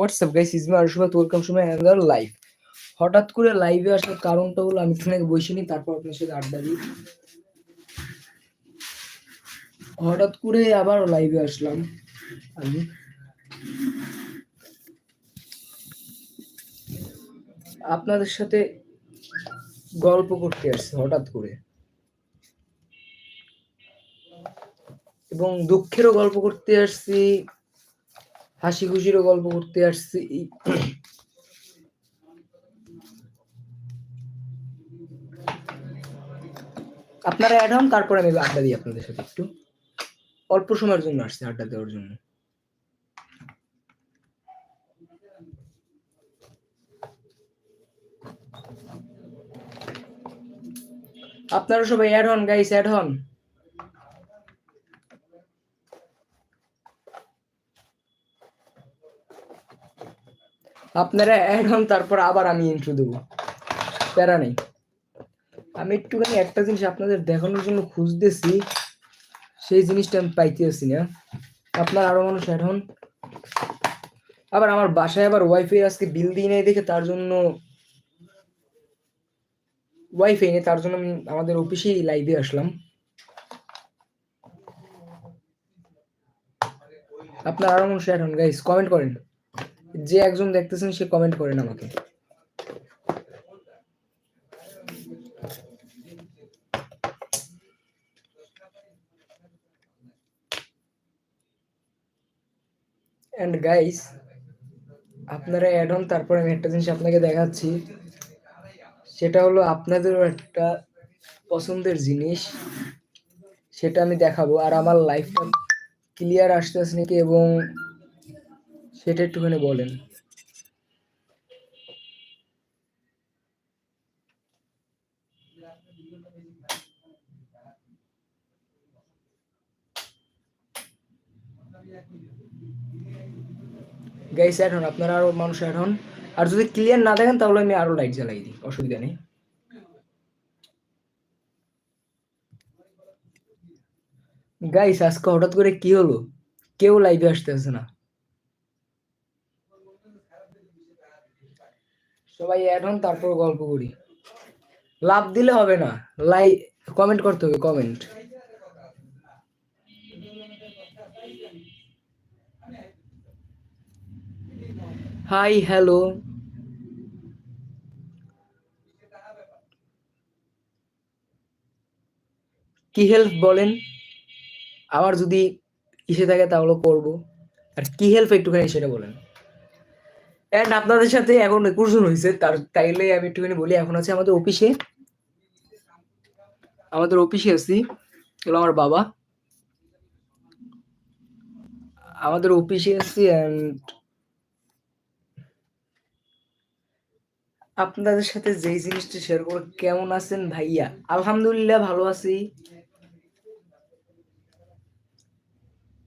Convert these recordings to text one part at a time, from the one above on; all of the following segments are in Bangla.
হোয়াটসঅ্যাপ গাইস ইজমা আর সুমাত ওয়েলকাম সময় অ্যানাদার লাইভ হঠাৎ করে লাইভে আসার কারণটা হলো আমি একটু বসে নি তারপর আপনার সাথে আড্ডা দিই। হঠাৎ করে আবার লাইভে আসলাম আমি। আপনাদের সাথে গল্প করতে আসছি হঠাৎ করে। এবং দুঃখেরও গল্প করতে আসছি। হাসি খুশিরও গল্প করতে আসছি। আপনারা অ্যাড হন, তারপরে আমি আড্ডা দিই আপনাদের সাথে একটু। অল্প সময়ের জন্য আসছি আড্ডা দেওয়ার জন্য। আপনারা সবাই অ্যাড হন গাইস অ্যাড হন। আপনারা অ্যাড হন তারপর আবার আমি ইন্ট্রো দেবো। প্যারা নেই। আমি একটুখানি একটা জিনিস আপনাদের দেখানোর জন্য খুঁজতেছি, সেই জিনিসটা আমি পাইতেছি না। আপনার আরও মানুষ অ্যাড হন আবার আমার বাসায় আবার ওয়াইফাই আজকে বিল দিয়ে নেই দেখে তার জন্য ওয়াইফাই নেই, তার জন্য আমি আমাদের অফিসেই লাইভে আসলাম। আপনার আরও মানুষ অ্যাড হন গাইস কমেন্ট করেন। যে একজন দেখতেছেন, সে কমেন্ট করেন আমাকে। অ্যান্ড গাইস আপনারা অ্যাড হন তারপর আমি একটা জিনিস আপনাকে দেখাচ্ছি। সেটা হলো আপনাদেরও একটা পছন্দের জিনিস। সেটা আমি দেখাবো। আর আমার লাইফটা ক্লিয়ার আসতেছে নাকি এবং সেটা একটুখানি বলেন। গাইস অ্যাড হন আপনারা আরও মানুষ অ্যাড হন আর যদি ক্লিয়ার না দেখেন, তাহলে আমি আরও লাইট জ্বালাই দিই। অসুবিধা নেই। গাইস আজকে হঠাৎ করে কি হলো? কেউ লাইভে আসতেছে না। সবাই অ্যাড হন তারপর গল্প করি। লাভ দিলে হবে না। লাই কমেন্ট করতে হবে কমেন্ট হাই হ্যালো কি হেল্প বলেন? আমার যদি ইসে থাকে তাহলে করব। আর কি হেল্প একটুখানি সেটা বলেন। অ্যান্ড আপনাদের সাথে এখন একুশজন হয়েছে তার তাইলে আমি একটুখানি বলি, এখন আছে আমাদের অফিসে আমাদের অফিসে আছি এগুলো আমার বাবা। আমাদের অফিসে আছি অ্যান্ড আপনাদের সাথে যেই জিনিসটা শেয়ার করব, কেমন আছেন ভাইয়া? আলহামদুলিল্লাহ ভালো আছি।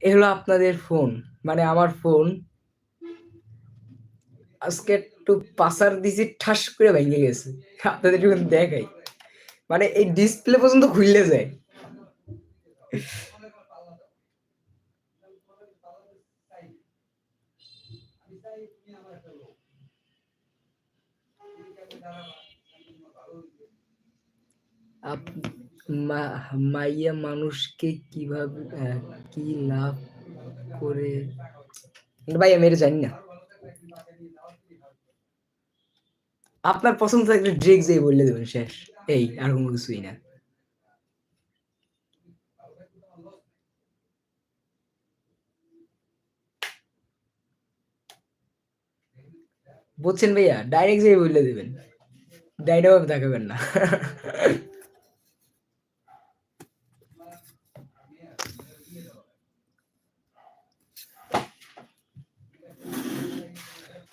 এ হলো আপনাদের ফোন মানে আমার ফোন আজকে একটু পাসার দিছি, ঠাস করে ভেঙে গেছে। আপনাদের যখন দেখাই। মানে এই ডিসপ্লে পর্যন্ত খুললে যায়। মাইয়া মানুষকে কীভাবে কি লাভ করে ভাই আমি এটা জানি না। আপনার পছন্দ থাকলে ড্রেক যেই বললে দেবেন, শেষ। এই, আর কোনো কিছুই না। বুঝছেন ভাইয়া? ডাইরেক্ট যেই বললে দেবেন। ডাইরেক্ট দেখাবেন না।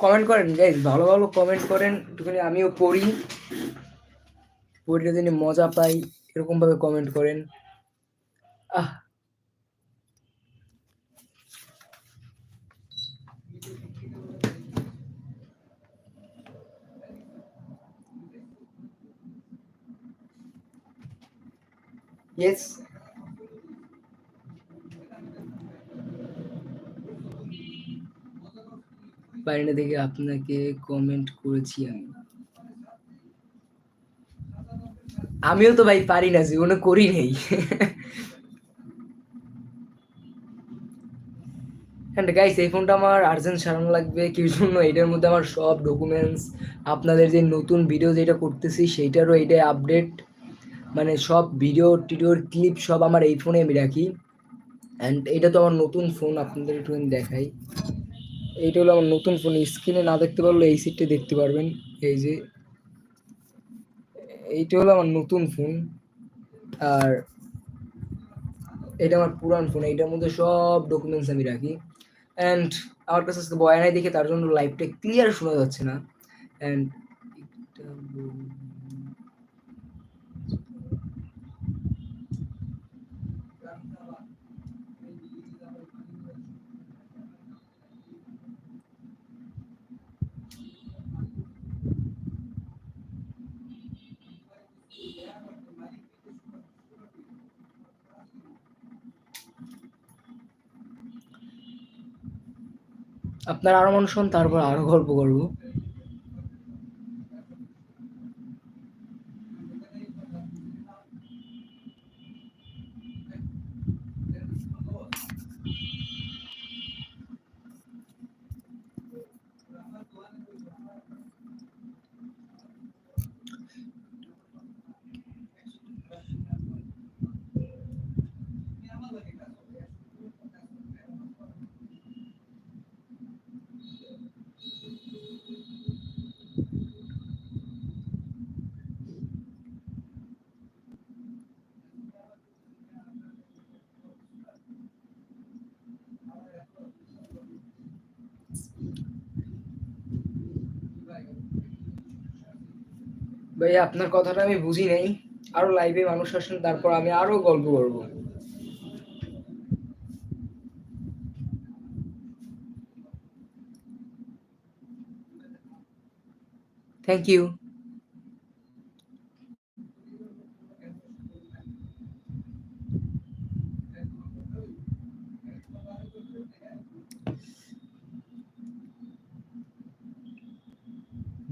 কমেন্ট করেন গাইজ ভালো ভালো কমেন্ট করেন, একটুখানি আমিও পড়ি। পড়লে যদি মজা পাই এরকম ভাবে কমেন্ট করেন। আহ। Yes. না দেখে আপনাকে কমেন্ট করেছি আমি। আমিও তো ভাই পারি না, জীবনে করি নেই। গাইস এই ফোনটা আমার আর্জেন্ট সারানো লাগবে, কি জন্য? এটার মধ্যে আমার সব ডকুমেন্টস আপনাদের যে নতুন ভিডিও যেটা করতেছি, সেইটারও এটাই আপডেট মানে সব ভিডিও টিডিওর ক্লিপ সব আমার এই ফোনে আমি রাখি। অ্যান্ড এটা তো আমার নতুন ফোন আপনাদের একটু দেখাই। এইটা হলো আমার নতুন ফোন স্ক্রিনে না দেখতে পারলে এই সিটটা দেখতে পারবেন। এই যে, এইটা হলো আমার নতুন ফোন আর এটা আমার পুরান ফোন এইটার মধ্যে সব ডকুমেন্টস আমি রাখি। অ্যান্ড আমার কাছে আজকে বয় নাই দেখে তার জন্য লাইভটা ক্লিয়ার শোনা যাচ্ছে না। অ্যান্ড আপনার আরও মানুষ তারপর আরও গল্প করব। ভাই, আপনার কথাটা আমি বুঝি নাই। আরও লাইভে মানুষ আসেন, তারপর আমি আরও গল্প করব। থ্যাংক ইউ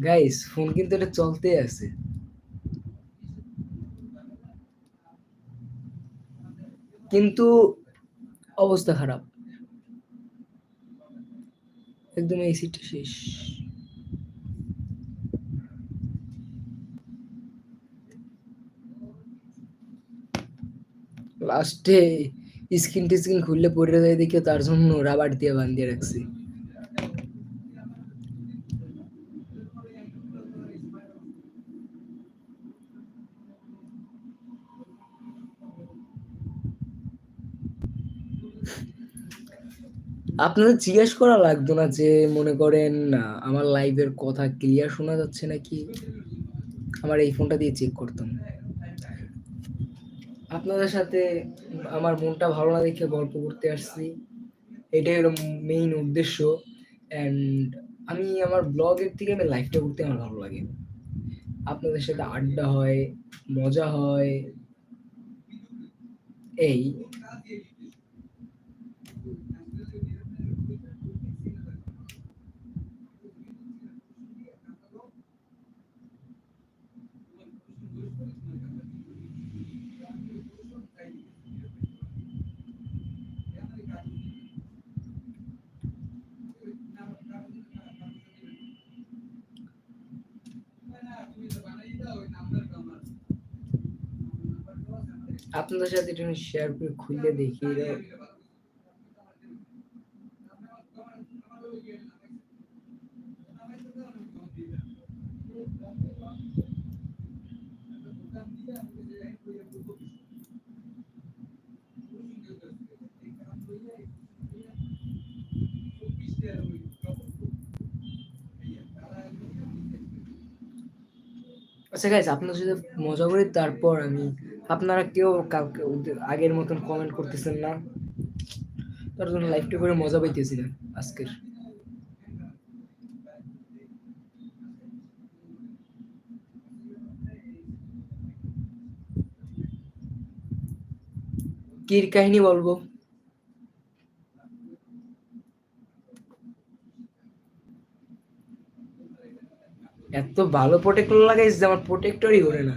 গাইস ফোন কিন্তু এটা চলতে আছে। কিন্তু অবস্থা খারাপ। একদম এই সিটটা শেষ। লাস্টে স্ক্রিন টিস্ক্রিন খুললে পড়ে যায় দেখে তার জন্য রাবার দিয়ে বান্ধিয়ে রাখছি। আপনাদের জিজ্ঞেস করা লাগতো না যে, মনে করেন আমার লাইভের কথা ক্লিয়ার শোনা যাচ্ছে নাকি? আমার এই ফোনটা দিয়ে চেক করতাম। আপনাদের সাথে আমার মনটা ভালো না দেখে গল্প করতে আসছি। এটাই হলো মেইন উদ্দেশ্য। অ্যান্ড আমি আমার ব্লগের থেকে আমি লাইফটা করতে আমার ভালো লাগে। আপনাদের সাথে আড্ডা হয়, মজা হয়। এই। আপনাদের সাথে একটু শেয়ার করে খুলে দেখি আচ্ছা গাইজ আপনার সাথে মজা করি, তারপর আমি আপনারা কেউ কাউকে আগের মতন কমেন্ট করতেছেন না। তার জন্য লাইভটা করে মজা পাইতেছিলেন আজকের। কির কাহিনী বলব? এত ভালো প্রোটেক্টর লাগাইছে আমার প্রোটেক্টরই ওরে না।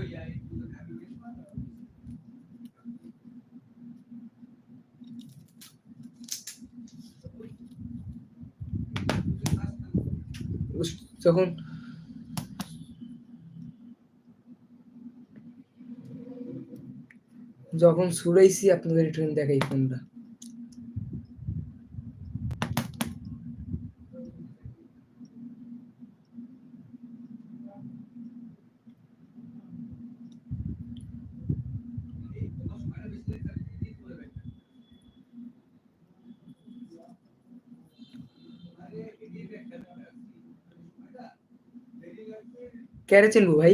যখন যখন ছুড়াইছি আপনাদের একটু দেখাই ফোনটা ক্যারে চিনবো ভাই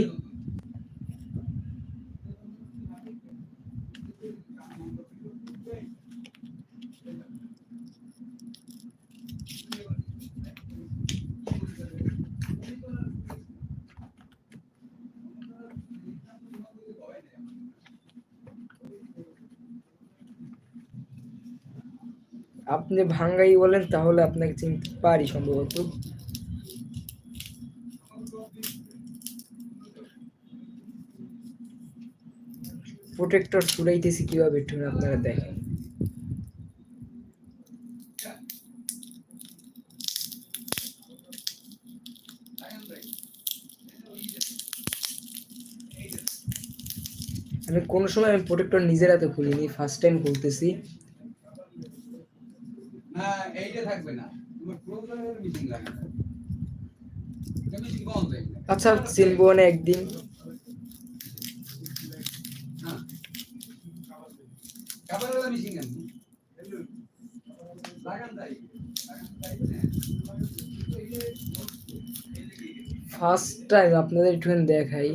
আপনি ভাঙ্গাই বলেন তাহলে আপনাকে চিনতে পারি সম্ভবত প্রোটেক্টর ছুড়াইতেছি কীভাবে একটু আপনারা দেখেন। আমি কোনো সময় আমি প্রোটেক্টর নিজের হাতে খুলিনি ফার্স্ট টাইম খুলতেছি। হয়ে আচ্ছা চিনবো না একদিন হ্যাঁ ফার্স্ট টাইম আপনাদের একটুখানি দেখাই।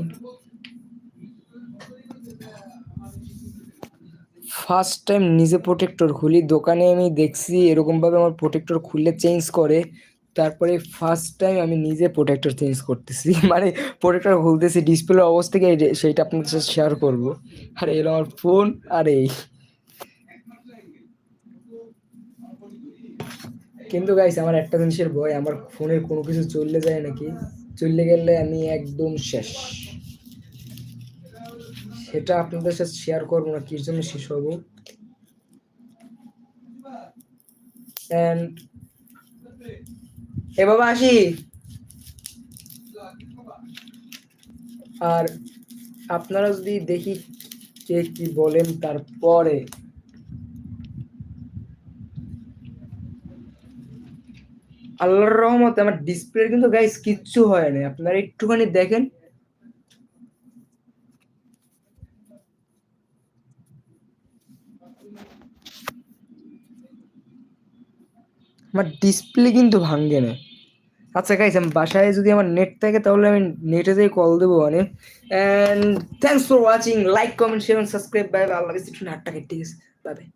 ফার্স্ট টাইম নিজে প্রোটেক্টর খুলি। দোকানে আমি দেখছি এরকম ভাবে আমার প্রোটেক্টর খুললে চেঞ্জ করে। তারপরে ফার্স্ট টাইম আমি নিজে প্রোটেক্টর চেঞ্জ করতেছি। মানে প্রোটেক্টর খুলতেছি ডিসপ্লে অবস্থা থেকে সেইটা আপনাদের সাথে শেয়ার করব। আর, এলো আমার ফোন আর। এই কিন্তু গাইস আমার একটা জিনিসের ভয়, আমার ফোনের কোনো কিছু চললে যায় নাকি? চললে গেলে আমি একদম শেষ। সেটা আপনাদের সাথে শেয়ার করব না কির জন্য শেষ হব? এ বাবা, আসি। আর আপনারা যদি দেখি কে কি বলেন তারপরে আল্লাহর রহমতে আমার ডিসপ্লে কিন্তু গাইস কিচ্ছু হয় না আপনারা একটুখানি দেখেন। আমার ডিসপ্লে কিন্তু ভাঙ্গে না আচ্ছা গাইস আমি বাসায় যদি আমার নেট থাকে, তাহলে আমি নেটে যেয়ে কল দেবো মানে and thanks for watching like comment share subscribe bye আল্লাহ নাটটা ঠিক আছে বাই